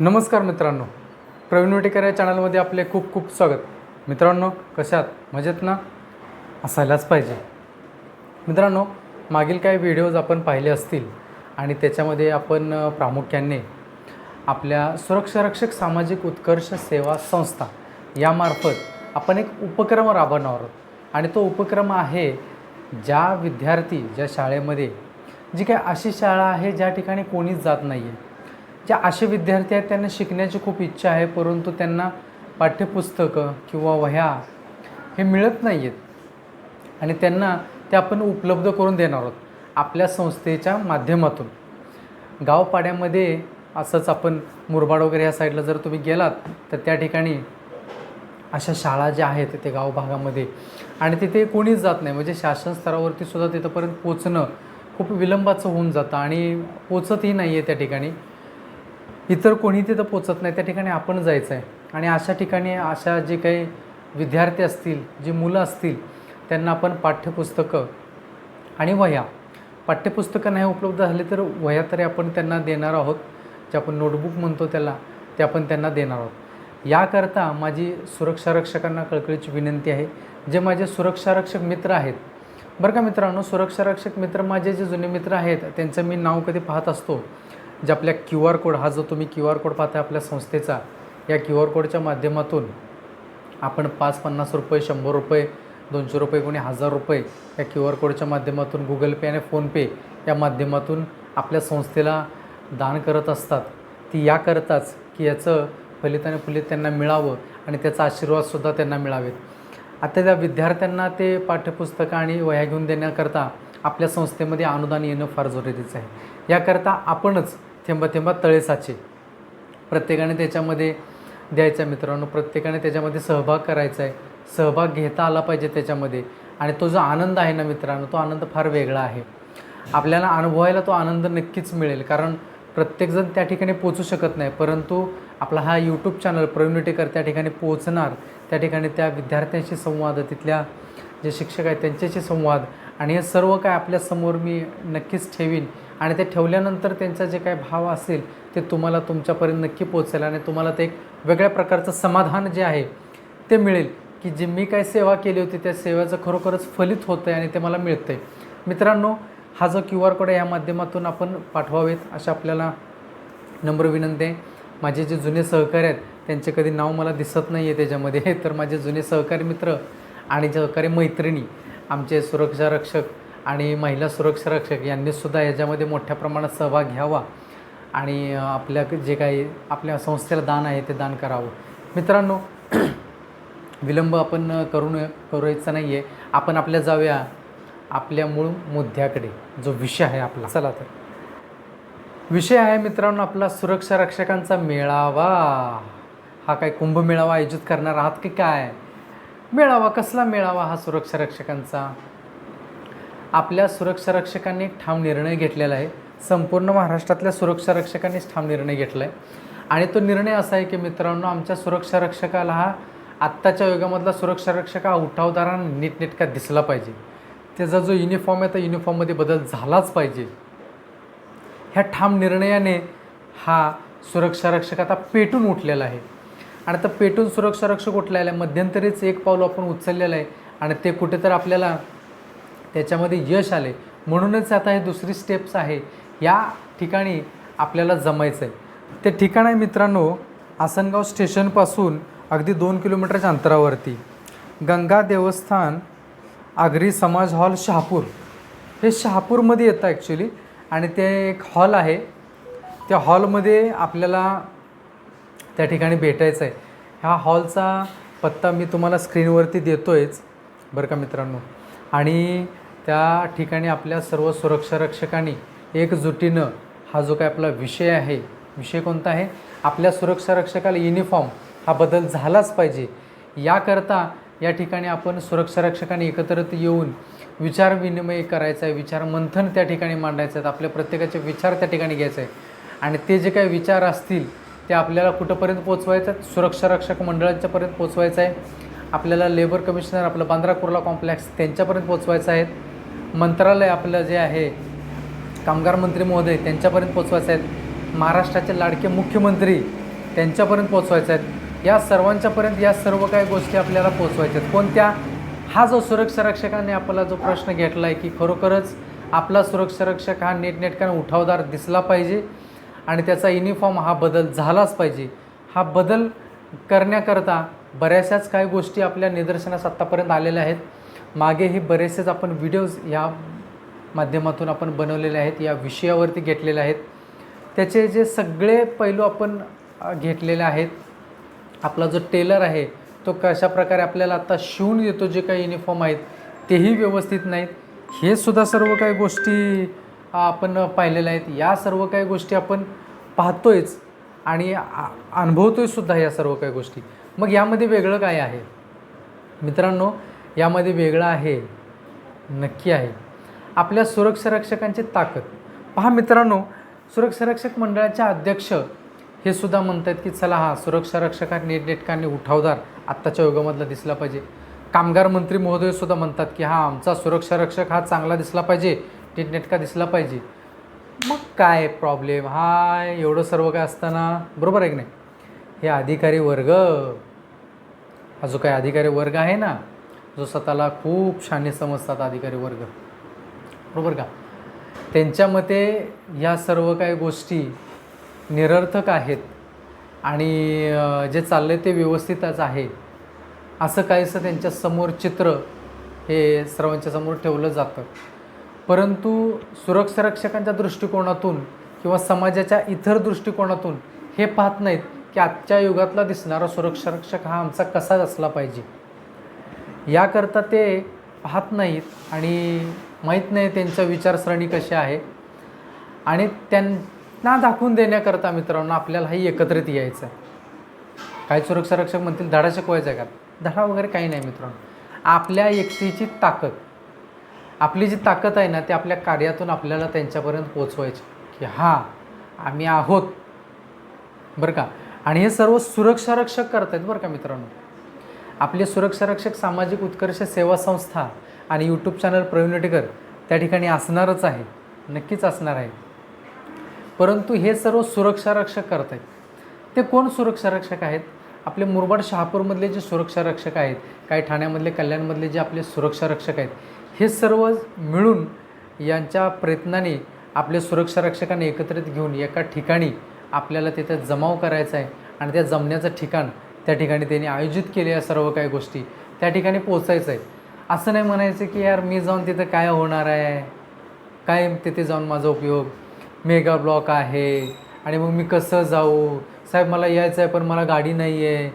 नमस्कार मित्रांनो. प्रवीण विटेकर या चॅनलमध्ये आपले खूप खूप स्वागत. मित्रांनो कशात मजेत ना? असायलाच पाहिजे. मित्रांनो मागील काही व्हिडिओज आपण पाहिले असतील आणि त्याच्यामध्ये आपण प्रामुख्याने आपल्या सुरक्षारक्षक सामाजिक उत्कर्ष सेवा संस्था यामार्फत आपण एक उपक्रम राबवणार आहोत. आणि तो उपक्रम आहे ज्या विद्यार्थी ज्या शाळेमध्ये जी काही अशी शाळा आहे ज्या ठिकाणी कोणीच जात नाही आहे ज्या असे विद्यार्थी आहेत त्यांना शिकण्याची खूप इच्छा आहे परंतु त्यांना पाठ्यपुस्तकं किंवा वह्या हे मिळत नाही आहेत आणि त्यांना ते आपण उपलब्ध करून देणार आहोत आपल्या संस्थेच्या माध्यमातून. गावपाड्यामध्ये असंच आपण मुरबाड वगैरे या साईडला जर तुम्ही गेलात तर त्या ठिकाणी अशा शाळा ज्या आहेत ते गाव भागामध्ये. आणि तिथे कोणीच जात नाही. म्हणजे शासन स्तरावरती सुद्धा तिथंपर्यंत पोचणं खूप विलंबाचं होऊन जातं आणि पोचतही नाही आहे त्या ठिकाणी. इतर कोणी तिथं पोचत नाही. त्या ठिकाणी आपण जायचं आहे. आणि अशा ठिकाणी अशा जे काही विद्यार्थी असतील जी मुलं असतील त्यांना आपण पाठ्यपुस्तकं आणि वह्या. पाठ्यपुस्तकं नाही उपलब्ध झाली तर वह्या तरी आपण त्यांना देणार आहोत. जे आपण नोटबुक म्हणतो त्याला ते आपण त्यांना देणार आहोत. याकरता माझी सुरक्षारक्षकांना कळकळीची विनंती आहे. जे माझे सुरक्षारक्षक मित्र आहेत बरं का मित्रांनो? सुरक्षारक्षक मित्र माझे जे जुने मित्र आहेत त्यांचं मी नाव कधी पाहत असतो. जे आपल्या क्यू आर कोड हा जो तुम्ही क्यू आर कोड पाहता आपल्या संस्थेचा या क्यू आर कोडच्या माध्यमातून आपण पाच पन्नास रुपये शंभर रुपये दोनशे रुपये कोणी हजार रुपये या क्यू आर कोडच्या माध्यमातून गुगल पे आणि फोनपे या माध्यमातून आपल्या संस्थेला दान करत असतात. ती याकरताच की याचं फलिताने फलित त्यांना मिळावं आणि त्याचा आशीर्वादसुद्धा त्यांना मिळावेत. आता त्या विद्यार्थ्यांना ते पाठ्यपुस्तकं आणि वह्या घेऊन देण्याकरता आपल्या संस्थेमध्ये अनुदान येणं फार जरुरीचं आहे. याकरता आपणच थेंबा थेंबा तळे साचे. प्रत्येकाने त्याच्यामध्ये द्यायचा आहे मित्रांनो. प्रत्येकाने त्याच्यामध्ये सहभाग करायचा आहे. सहभाग घेता आला पाहिजे त्याच्यामध्ये. आणि तो जो आनंद आहे ना मित्रांनो तो आनंद फार वेगळा आहे. आपल्याला अनुभवायला तो आनंद नक्कीच मिळेल. कारण प्रत्येकजण त्या ठिकाणी पोचू शकत नाही. परंतु आपला हा यूट्यूब चॅनल प्रवीणटेकर त्या ठिकाणी पोचणार त्या ठिकाणी त्या विद्यार्थ्यांशी संवाद तिथल्या जे शिक्षक आहेत त्यांच्याशी संवाद. आणि हे सर्व काय आपल्यासमोर मी नक्कीच ठेवीन. आणि ते ठेवल्यानंतर त्यांचा जे काय भाव असेल ते तुम्हाला तुमच्यापर्यंत नक्की पोचेल आणि तुम्हाला ते एक वेगळ्या प्रकारचं समाधान जे आहे ते मिळेल की जी मी काय सेवा केली होती त्या सेवेचं खरोखरच फलित होतं आहे आणि ते मला मिळतं आहे मित्रांनो हा जो क्यू आर कोड आहे या माध्यमातून आपण पाठवावेत अशा आपल्याला नम्र विनंती आहे. माझे जे जुने सहकारी आहेत त्यांचे कधी नाव मला दिसत नाही आहे त्याच्यामध्ये तर माझे जुने सहकारी मित्र आणि सहकारी मैत्रिणी आमचे सुरक्षा रक्षक आणि महिला सुरक्षा रक्षक यांनीसुद्धा याच्यामध्ये मोठ्या प्रमाणात सहभाग घ्यावा आणि आपल्या जे काही आपल्या संस्थेला दान आहे ते दान करावं. मित्रांनो विलंब आपण करू नये करायचा नाही आहे आपण आपल्या जाऊया आपल्या मूळ मुद्द्याकडे जो विषय आहे आपला. चला तर. विषय आहे मित्रांनो आपला सुरक्षा रक्षकांचा मेळावा. हा काय कुंभमेळावा आयोजित करणार आहात की काय? मेळावा कसला मेळावा हा सुरक्षा रक्षकांचा? आपल्या सुरक्षा रक्षकांनी एक ठाम निर्णय घेतलेला आहे. संपूर्ण महाराष्ट्रातल्या सुरक्षा रक्षकांनीच ठाम निर्णय घेतला आहे आणि तो निर्णय असा आहे की मित्रांनो आमच्या सुरक्षा रक्षकाला हा आत्ताच्या युगामधला सुरक्षा रक्षक हा उठावदारा नीटनेटका दिसला पाहिजे. त्याचा जो युनिफॉर्म आहे त्या युनिफॉर्ममध्ये बदल झालाच पाहिजे. ह्या ठाम निर्णयाने हा सुरक्षा रक्षक आता पेटून उठलेला आहे. आणि आता पेटून सुरक्षा रक्षक उठलेला आहे. मध्यंतरीच एक पाऊल आपण उचललेलं आहे. आणि ते कुठेतरी आपल्याला त्याच्यामध्ये यश आले. म्हणूनच आता हे दुसरी स्टेप्स आहे. या ठिकाणी आपल्याला जमायचं आहे ते ठिकाण आहे मित्रांनो आसनगाव स्टेशनपासून अगदी दोन किलोमीटरच्या अंतरावरती. गंगा देवस्थान आगरी समाज हॉल शहापूर. हे शहापूरमध्ये येतं ॲक्च्युली आणि ते एक हॉल आहे. त्या हॉलमध्ये आपल्याला त्या ठिकाणी भेटायचं आहे ह्या हॉलचा पत्ता मी तुम्हाला स्क्रीनवरती देतोयच. बरं का मित्रांनो? आणि त्या ठिकाणी आपल्या सर्व सुरक्षा रक्षकांनी एकजुटीनं हा जो काय आपला विषय आहे विषय कोणता आहे? आपल्या सुरक्षा रक्षकाला युनिफॉर्म हा बदल झालाच पाहिजे. याकरता या ठिकाणी आपण सुरक्षा रक्षकांनी एकत्रित येऊन विचार विनिमय करायचा आहे विचार मंथन त्या ठिकाणी मांडायचं आहेत आपल्या प्रत्येकाचे विचार त्या ठिकाणी घ्यायचे आहे. आणि ते जे काही विचार असतील ते आपल्याला कुठंपर्यंत पोचवायचं आहेत? सुरक्षा रक्षक मंडळांच्यापर्यंत पोचवायचं आहे. आपल्याला लेबर कमिशनर आपलं बांद्रा कुर्ला कॉम्प्लेक्स त्यांच्यापर्यंत पोचवायचं आहे मंत्रालय आपलं जे आहे कामगार मंत्री महोदय त्यांच्यापर्यंत पोचवायचं आहेत. महाराष्ट्राचे लाडके मुख्यमंत्री त्यांच्यापर्यंत पोचवायचं आहेत. या सर्वांच्यापर्यंत या सर्व काही गोष्टी आपल्याला पोचवायच्या आहेत. कोणत्या? हा जो सुरक्षा रक्षकाने आपला जो प्रश्न घेतला आहे की खरोखरच आपला सुरक्षा रक्षक हा नीटनेटकाने उठावदार दिसला पाहिजे आणि त्याचा युनिफॉर्म हा बदल झालाच पाहिजे. हा बदल करण्याकरता बऱ्याचशाच काही गोष्टी आपल्या निदर्शनास आत्तापर्यंत आलेल्या आहेत. मागेही बरेचसेच आपण व्हिडिओज या माध्यमातून आपण बनवलेले आहेत या विषयावरती घेतलेले आहेत. त्याचे जे सगळे पैलू आपण घेतलेले आहेत. आपला जो टेलर आहे तो कशा प्रकारे आपल्याला आता शिवून देतो जे काही युनिफॉर्म आहेत तेही व्यवस्थित नाहीत. हे सुद्धा सर्व काही गोष्टी आपण पाहिलेल्या आहेत. या सर्व काही गोष्टी आपण पाहतोयच. आणि आ- अनुभवतोय सुद्धा या सर्व काही गोष्टी. मग यामध्ये वेगळं काय आहे? मित्रांनो यामध्ये वेगळं आहे नक्की आहे. आपल्या सुरक्षा रक्षकांची ताकद. पहा मित्रांनो सुरक्षा रक्षक मंडळाचे अध्यक्ष हे सुद्धा म्हणतात की चला हा सुरक्षा रक्षक हा उठावदार आत्ताच्या युगामधला दिसला पाहिजे. कामगार मंत्री महोदय सुद्धा म्हणतात की हा आमचा सुरक्षा रक्षक हा चांगला दिसला पाहिजे नीटनेटका दिसला पाहिजे. मग काय प्रॉब्लेम हा एवढं सर्व काय असताना बरोबर आहे की नाही? हे अधिकारी वर्ग हा जो काही अधिकारी वर्ग आहे ना जो स्वतःला खूप छाने समजतात अधिकारी वर्ग. बरोबर का? त्यांच्या मते या सर्व काही गोष्टी निरर्थक आहेत आणि जे चाललं आहे ते व्यवस्थितच आहे. असं काहीसं त्यांच्यासमोर चित्र हे सर्वांच्या समोर ठेवलं जातं. परंतु सुरक्षा रक्षकांच्या दृष्टिकोनातून किंवा समाजाच्या इतर दृष्टिकोनातून हे पाहत नाहीत की आजच्या युगातला दिसणारा सुरक्षा रक्षक हा आमचा कसाच असला पाहिजे. याकरता ते पाहत नाहीत आणि माहीत नाही त्यांच्या विचारसरणी कशी आहे. आणि त्यांना दाखवून देण्याकरता मित्रांनो आपल्यालाही एकत्रित यायचं आहे. काही सुरक्षा रक्षक म्हणतील धडा शिकवायचा आहे का? धडा वगैरे काही नाही मित्रांनो. आपल्या एकटीची ताकद आपली जी ताकद आहे ना ती आपल्या कार्यातून आपल्याला त्यांच्यापर्यंत पोचवायची की हां आम्ही आहोत. बरं का? आणि हे सर्व सुरक्षारक्षक करत आहेत बरं का मित्रांनो? आपले सुरक्षारक्षक सामाजिक उत्कर्ष सेवा संस्था आणि यूट्यूब चॅनल प्रवीणटेकर त्या ठिकाणी असणारच आहे. नक्कीच असणार आहे. परंतु हे सर्व सुरक्षारक्षक करत आहेत ते कोण सुरक्षारक्षक आहेत? आपले मुरबाड शहापूरमधले जे सुरक्षारक्षक आहेत काही ठाण्यामधले कल्याणमधले जे आपले सुरक्षारक्षक आहेत हे सर्व मिळून यांच्या प्रयत्नाने आपले सुरक्षा रक्षकांनी एकत्रित घेऊन एका ठिकाणी आपल्याला तिथे जमाव करायचा आहे आणि त्या जमण्याचं ठिकाण त्या ठिकाणी त्यांनी आयोजित केले या सर्व काही गोष्टी त्या ठिकाणी पोचायचं आहे. असं नाही म्हणायचं की यार मी जाऊन तिथं काय होणार आहे? काय तिथे जाऊन माझा उपयोग? मेगा ब्लॉक आहे आणि मग मी कसं जाऊ? साहेब मला यायचं आहे पण मला गाडी नाही आहे.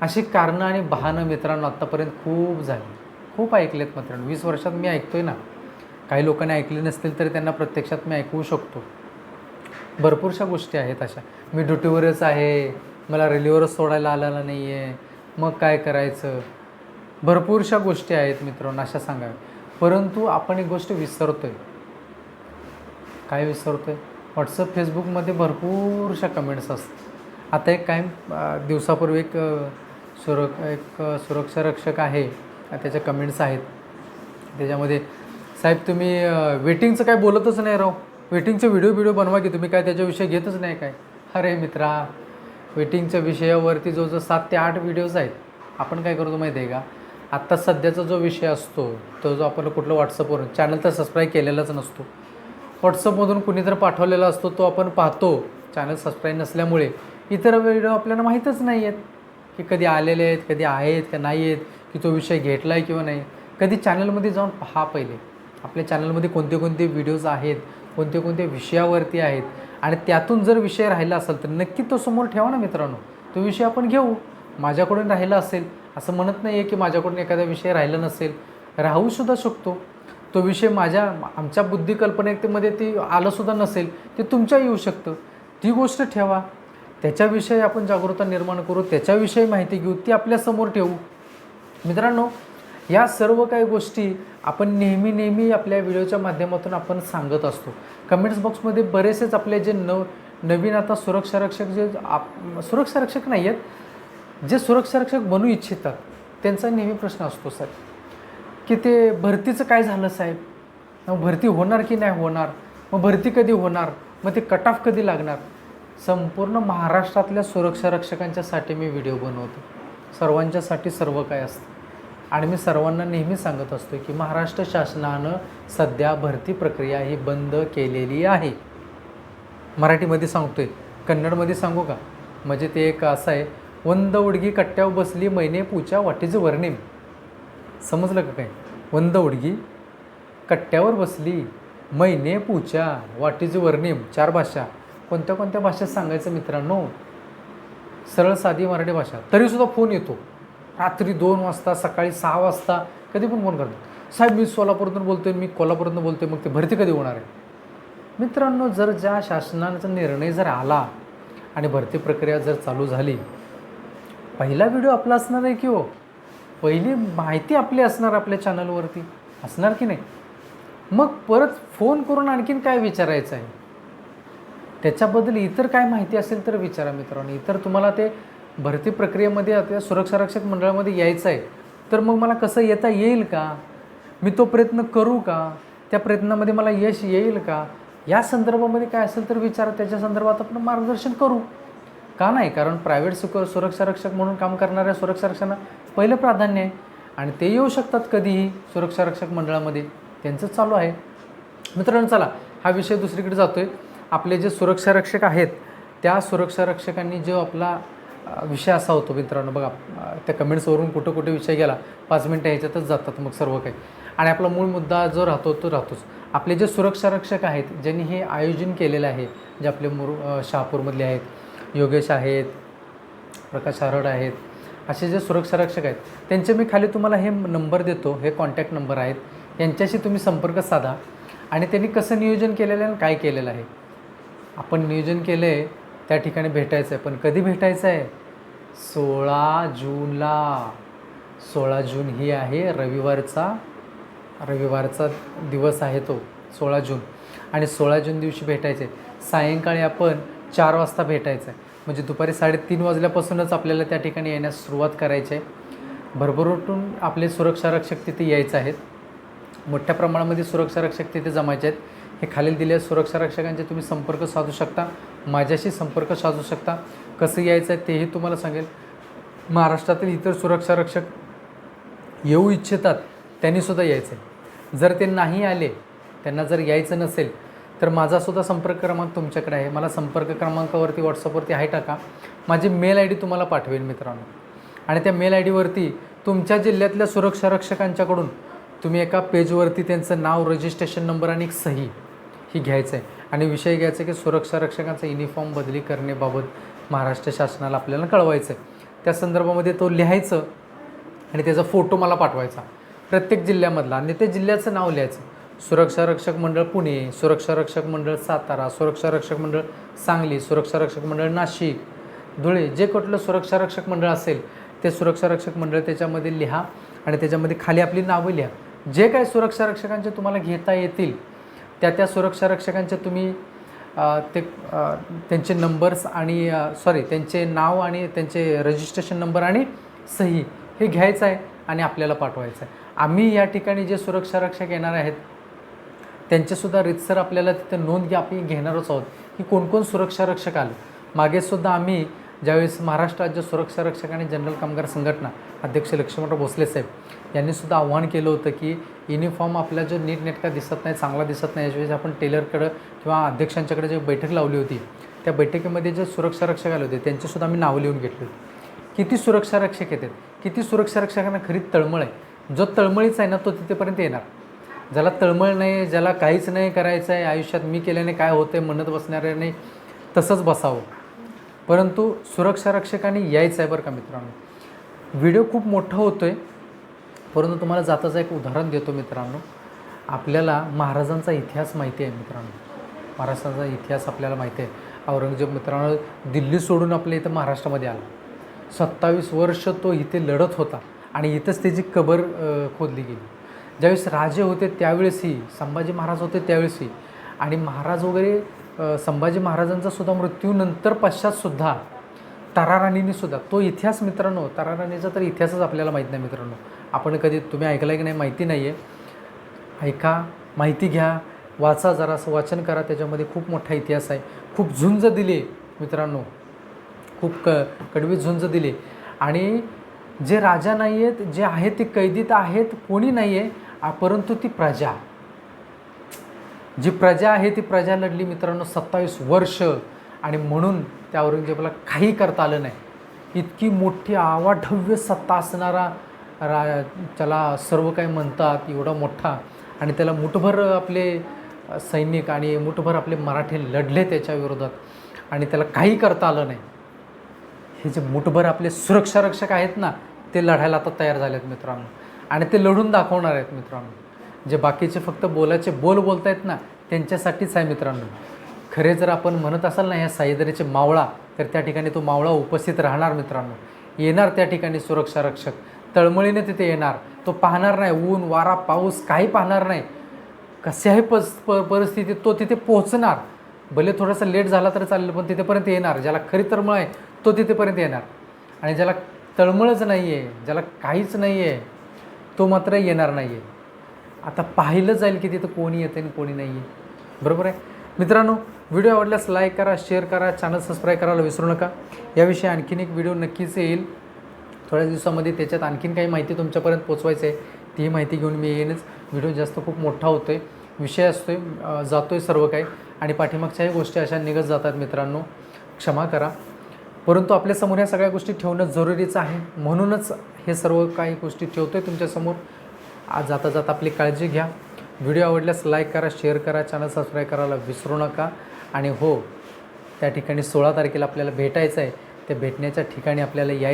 अशी कारणं आणि बहाणं मित्रांनो आत्तापर्यंत खूप झाली. खूप ऐकलेत मित्रांनो. वीस वर्षात मी ऐकतोय ना. काही लोकांनी ऐकले नसतील तरी त्यांना प्रत्यक्षात मी ऐकवू शकतो. भरपूरशा गोष्टी आहेत अशा. मी ड्युटीवरच आहे. मला रेल्वेवरच सोडायला आलेला नाही आहे मग काय करायचं? भरपूरशा गोष्टी आहेत मित्रांनो अशा सांगाव्या. परंतु आपण एक गोष्ट विसरतो आहे काय विसरतो आहे व्हॉट्सअप फेसबुकमध्ये भरपूरशा कमेंट्स असतात. आता एक काय दिवसापूर्वी एक सुरक सुर एक सुरक्षा रक्षक आहे. त्याच्या कमेंट्स आहेत. त्याच्यामध्ये साहेब तुम्ही वेटिंगचं काय बोलतच नाही राव. वेटिंगचे व्हिडिओ व्हिडिओ बनवा की तुम्ही काय त्याच्याविषयी घेतच नाही काय. अरे मित्रा वेटिंगच्या विषयावरती जो जो सात ते आठ व्हिडिओज आहेत आपण काय करतो माहिती आहे का? आत्ता सध्याचा जो विषय असतो तो जो आपण कुठलं व्हॉट्सअपवरून चॅनल तर सबस्क्राईब केलेलाच नसतो. व्हॉट्सअपमधून कुणीतरी पाठवलेला असतो तो आपण पाहतो. चॅनल सबस्क्राईब नसल्यामुळे इतर व्हिडिओ आपल्याला माहीतच नाही आहेत की कधी आलेले आहेत कधी आहेत का नाही आहेत. की तो विषय घेतला आहे किंवा नाही. कधी चॅनलमध्ये जाऊन पहा पहिले. आपल्या चॅनलमध्ये कोणते कोणते व्हिडिओज आहेत कोणते कोणते विषयावरती आहेत आणि त्यातून जर विषय राहिला असेल तर नक्की तो समोर ठेवा ना मित्रांनो. तो विषय आपण घेऊ. माझ्याकडून राहिला असेल असं म्हणत नाही आहे की माझ्याकडून एखादा विषय राहिला नसेल. राहूसुद्धा शकतो. तो विषय माझ्या आमच्या बुद्धिकल्पनेमध्ये ते आलंसुद्धा नसेल ते तुमच्या येऊ शकतं. ती गोष्ट ठेवा. त्याच्याविषयी आपण जागरूकता निर्माण करू त्याच्याविषयी माहिती घेऊ ती आपल्यासमोर ठेवू. मित्रांनो या सर्व काही गोष्टी आपण नेहमी नेहमी आपल्या व्हिडिओच्या माध्यमातून आपण सांगत असतो. कमेंट्स बॉक्समध्ये बरेचसेच आपले जे नव नवीन आता सुरक्षारक्षक जे आप सुरक्षारक्षक नाही आहेत जे सुरक्षारक्षक बनू इच्छितात त्यांचा नेहमी प्रश्न असतो सर की ते भरतीचं काय झालं साहेब? मग भरती होणार की नाही होणार? मग भरती कधी होणार? मग ते कट ऑफ कधी लागणार? संपूर्ण महाराष्ट्रातल्या सुरक्षारक्षकांच्यासाठी मी व्हिडिओ बनवतो. सर्वांच्यासाठी सर्व काय असतं? आणि मी सर्वांना नेहमी सांगत असतो की महाराष्ट्र शासनानं सध्या भरती प्रक्रिया ही बंद केलेली आहे. मराठीमध्ये सांगतोय. कन्नडमध्ये सांगू का? म्हणजे ते एक असं आहे वंद उडगी कट्ट्यावर बसली मैने वॉट वाटेचं वर्णिम समजलं का काय? वंद उडगी कट्ट्यावर बसली मैने वॉट वाटेचं वर्णिम चार भाषा. कोणत्या कोणत्या भाषेत सांगायचं मित्रांनो? सरळ साधी मराठी भाषा. तरीसुद्धा फोन येतो. रात्री दोन वाजता सकाळी सहा वाजता कधी पण फोन करतो साहेब मी सोलापूरतून बोलतोय मी कोल्हापूरतून बोलतोय मग ते भरती कधी होणार आहे? मित्रांनो जर ज्या शासनाचा निर्णय जर आला आणि भरती प्रक्रिया जर चालू झाली पहिला व्हिडिओ आपला असणार आहे की हो? पहिली माहिती आपली असणार आपल्या चॅनलवरती असणार की नाही? मग परत फोन करून आणखीन काय विचारायचं आहे? त्याच्याबद्दल इतर काय माहिती असेल तर विचारा मित्रांनो. इतर तुम्हाला ते भरती प्रक्रियेमध्ये आता सुरक्षा रक्षक मंडळामध्ये यायचं आहे. तर मग मला कसं येता येईल का? मी तो प्रयत्न करू का? त्या प्रयत्नामध्ये मला यश येईल का? या संदर्भामध्ये काय असेल तर विचारा. त्याच्या संदर्भात आपण मार्गदर्शन करू. का नाही? कारण प्रायव्हेट सुक सुरक्षा रक्षक म्हणून काम करणाऱ्या सुरक्षा रक्षकांना पहिलं प्राधान्य आहे. आणि ते येऊ शकतात कधीही सुरक्षा रक्षक मंडळामध्ये. त्यांचं चालू आहे. मित्रांनो चला हा विषय दुसरीकडे जातो आहे आपले जे सुरक्षा रक्षक आहेत त्या सुरक्षा रक्षकांनी जो आपला विषय असा होतो मित्रांनो बघा त्या कमेंट्सवरून कुठं कुठे विषय गेला पाच मिनटं ह्याच्यातच जातात मग सर्व काही. आणि आपला मूळ मुद्दा जो राहतो तो राहतोच. आपले जे सुरक्षा रक्षक आहेत ज्यांनी हे आयोजन केलेलं आहे जे आपले मुर शहापूरमधले आहेत योगेश आहेत प्रकाश आरड आहेत असे जे सुरक्षा रक्षक आहेत त्यांचे मी खाली तुम्हाला हे नंबर देतो हे कॉन्टॅक्ट नंबर आहेत यांच्याशी तुम्ही संपर्क साधा. आणि त्यांनी कसं नियोजन केलेलं आहे आणि काय केलेलं आहे. आपण नियोजन केलं आहे त्या ठिकाणी भेटायचं आहे पण कधी भेटायचं आहे सोळा जूनला. सोळा जून ही आहे रविवारचा. रविवारचा दिवस आहे तो सोळा जून. आणि सोळा जून दिवशी भेटायचे सायंकाळी आपण चार वाजता भेटायचं आहे म्हणजे दुपारी साडेतीन वाजल्यापासूनच आपल्याला त्या ठिकाणी येण्यास सुरुवात करायची आहे भरभरून आपले सुरक्षारक्षक तिथे यायचे आहेत. मोठ्या प्रमाणामध्ये सुरक्षारक्षक तिथे जमायचे आहेत. हे खालील दिलेल्या सुरक्षा रक्षकांचे तुम्ही संपर्क साधू शकता माझ्याशी संपर्क साधू शकता. कसं यायचं आहे तेही तुम्हाला सांगेल. महाराष्ट्रातील इतर सुरक्षा रक्षक येऊ इच्छितात त्यांनीसुद्धा यायचं आहे जर ते नाही आले त्यांना जर यायचं नसेल तर माझासुद्धा संपर्क क्रमांक तुमच्याकडे आहे. मला संपर्क क्रमांकावरती व्हॉट्सअपवरती आहे टाका. माझी मेल आय डी तुम्हाला पाठवेल मित्रांनो. आणि त्या मेल आय डीवरती तुमच्या जिल्ह्यातल्या सुरक्षा रक्षकांच्याकडून तुम्ही एका पेजवरती त्यांचं नाव रजिस्ट्रेशन नंबर आणि एक सही. ही घ्यायचं आहे. आणि विषय घ्यायचा आहे की सुरक्षा रक्षकांचा युनिफॉर्म बदली करण्याबाबत महाराष्ट्र शासनाला आपल्याला कळवायचं आहे त्या संदर्भामध्ये तो लिहायचं आणि त्याचा फोटो मला पाठवायचा. प्रत्येक जिल्ह्यामधला आणि त्या जिल्ह्याचं नाव लिहायचं. सुरक्षा रक्षक मंडळ पुणे सुरक्षा रक्षक मंडळ सातारा सुरक्षा रक्षक मंडळ सांगली सुरक्षा रक्षक मंडळ नाशिक धुळे जे कुठलं सुरक्षा रक्षक मंडळ असेल ते सुरक्षा रक्षक मंडळ त्याच्यामध्ये लिहा आणि त्याच्यामध्ये खाली आपली नावं लिहा. जे काय सुरक्षा रक्षकांचे तुम्हाला घेता येतील त्या त्या सुरक्षा रक्षकांचे तुम्ही ते त्यांचे नंबर्स आणि सॉरी त्यांचे नाव आणि त्यांचे रजिस्ट्रेशन नंबर आणि सही हे घ्यायचं आहे आणि आपल्याला पाठवायचं आहे. आम्ही या ठिकाणी जे सुरक्षा रक्षक येणार आहेत त्यांचेसुद्धा रितसर आपल्याला तिथं नोंद घ्या आपण घेणारच आहोत की कोणकोण सुरक्षा रक्षक आले. मागेसुद्धा आम्ही ज्यावेळेस महाराष्ट्र राज्य सुरक्षा रक्षक आणि जनरल कामगार संघटना अध्यक्ष लक्ष्मणराव भोसले साहेब यांनीसुद्धा आव्हान केलं होतं की युनिफॉर्म आपला जो नीटनेटका दिसत नाही चांगला दिसत नाही यावेळेस आपण टेलरकडं किंवा अध्यक्षांच्याकडे जे बैठक लावली होती त्या बैठकीमध्ये जे सुरक्षा रक्षक आले होते त्यांचेसुद्धा आम्ही नावं लिहून घेतली होती. किती सुरक्षा रक्षक येतात किती सुरक्षा रक्षकांना खरी तळमळ आहे. जो तळमळीच आहे ना तो तिथेपर्यंत येणार. ज्याला तळमळ नाही ज्याला काहीच नाही करायचं आहे आयुष्यात मी केल्याने काय होतं आहे म्हणत बसणाऱ्याने तसंच बसावं. परंतु सुरक्षा रक्षकांनी यायचं आहे बरं का मित्रांनो. व्हिडिओ खूप मोठा होतो आहे परंतु तुम्हाला जाताचं एक उदाहरण देतो मित्रांनो. आपल्याला महाराजांचा इतिहास माहिती आहे मित्रांनो. महाराष्ट्राचा इतिहास आपल्याला माहिती आहे. औरंगजेब मित्रांनो दिल्ली सोडून आपल्या इथं महाराष्ट्रामध्ये आला. सत्तावीस वर्ष तो इथे लढत होता आणि इथंच त्याची कबर खोदली गेली. ज्यावेळेस राजे होते त्यावेळेसही संभाजी महाराज होते त्यावेळेसही आणि महाराज वगैरे संभाजी महाराजांचा सुद्धा मृत्यूनंतर पश्चातसुद्धा ताराराणीने सुद्धा तो इतिहास मित्रांनो ताराराणीचा तर इतिहासच आपल्याला माहीत नाही मित्रांनो. आपण कधी तुम्ही ऐकला की नाही माहिती नाही आहे ऐका माहिती घ्या वाचा जरासं वाचन करा त्याच्यामध्ये खूप मोठा इतिहास आहे. खूप झुंज दिली मित्रांनो. खूप क कडवी झुंज दिली. आणि जे राजा नाही आहेत जे आहेत ते कैदीत आहेत कोणी नाही आहे परंतु ती प्रजा. जी प्रजा आहे ती प्रजा लढली मित्रांनो सत्तावीस वर्ष आणि म्हणून त्या औरंगजेबाला काही करता आलं नाही. इतकी मोठी आवाढव्य सत्ता असणारा रा त्याला सर्व काही म्हणतात एवढा मोठा. आणि त्याला मुठभर आपले सैनिक आणि मुठभर आपले मराठे लढले त्याच्या विरोधात. आणि त्याला काही करता आलं नाही. हे जे मुठभर आपले सुरक्षा रक्षक आहेत ना ते लढायला आता तयार झाले आहेत मित्रांनो. आणि ते लढून दाखवणार आहेत मित्रांनो. जे बाकीचे फक्त बोलाचे बोल बोलत आहेत ना त्यांच्यासाठीच आहे मित्रांनो. खरे जर आपण म्हणत असाल ना ह्या साईदरीचे मावळा तर त्या ठिकाणी तो मावळा उपस्थित राहणार मित्रांनो. येणार त्या ठिकाणी सुरक्षा रक्षक तळमळीने तिथे येणार. तो पाहणार नाही. ऊन वारा पाऊस काही पाहणार नाही. कशाही पस प परिस्थितीत तो तिथे पोहोचणार. भले थोडासा लेट झाला तर चालेल पण तिथेपर्यंत येणार. ज्याला खरी तळमळ आहे तो तिथेपर्यंत येणार. आणि ज्याला तळमळच नाही आहे ज्याला काहीच नाही आहे तो मात्र येणार नाही आहे आता पाहिलं जाईल की तिथं कोणी येते आणि कोणी नाही आहे बरोबर आहे? मित्रांनो व्हिडिओ आवडल्यास लाईक करा शेअर करा चॅनल सबस्क्राईब करायला विसरू नका. याविषयी आणखीन एक व्हिडिओ नक्कीच येईल. थोड्या दिवसामध्ये त्याच्यात आणखीन काही माहिती तुमच्यापर्यंत पोचवायचं आहे ती माहिती घेऊन मी येईनच. व्हिडिओ जास्त खूप मोठा होतो आहे विषय असतो आहे जातो आहे सर्व काही. आणि पाठीमागच्याही गोष्टी अशा निघत जातात मित्रांनो. क्षमा करा. परंतु आपल्यासमोर या सगळ्या गोष्टी ठेवणं जरुरीचं आहे. म्हणूनच हे सर्व काही गोष्टी ठेवतो आहे तुमच्यासमोर. आज जाता जाता आपली काळजी घ्या. व्हिडिओ आवडल्यास लाईक करा शेअर करा चॅनल सबस्क्राईब करायला विसरू नका. आणि हो त्या ठिकाणी सोळा तारखेला आपल्याला भेटायचं आहे त्या भेटण्याच्या ठिकाणी आपल्याला यायचं